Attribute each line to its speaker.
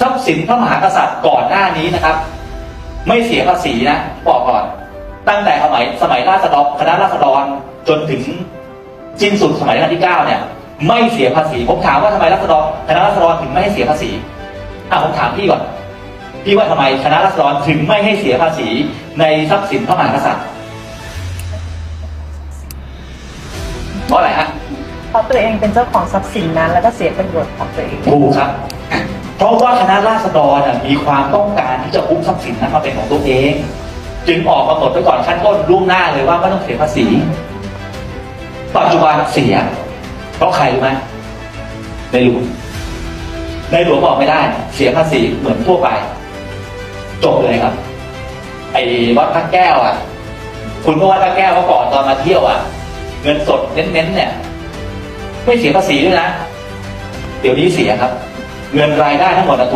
Speaker 1: ทรัพย์สินพระมหากษัตริย์ก่อนหน้านี้นะครับ ไม่เสียภาษีนะบอกก่อน ตั้งแต่สมัยสมัยราษฎรคณะราษฎรจนถึงสิ้นสุดสมัยรัชกาลที่เก้าเนี่ย ไม่เสียภาษีผมถามว่าทำไมราษฎรคณะราษฎรถึงไม่ให้เสียภาษีอะผมถามพี่ก่อนพี่ว่าทำไมคณะราษฎรถึงไม่ให้เสียภาษีในทรัพย์สินพระมหากษัตริย์เพราะอะไรฮะ
Speaker 2: เพราะตัวเองเป็นเจ้าของทรัพย์สินนั้น แล้วก็เสียประโยชน์ของตัวเอง
Speaker 1: ถูกครับ เพราะว่าคณะราษฎรมีความต้องการที่จะอุ้มทรัพย์สินนั้นมาเป็นของตัวเอง จึงออกกำหนดไว้ก่อนขั้นต้นล่วงหน้าเลยว่าไม่ต้องเสียภาษี ปัจจุบันเสียเพราะใครรู้ไหมในหลวงในหลวงบอกไม่ได้ เสียภาษีเหมือนทั่วไป จบเลยครับ ไอ้วัดพระแก้วอะ คุณก็วัดพระแก้วเมื่อก่อนตอนมาเที่ยวอะ เงินสดเน้นๆเนี่ย ไม่เสียภาษีด้วยนะ เดี๋ยวนี้เสียครับ เงินรายได้ทั้งหมดอะถูก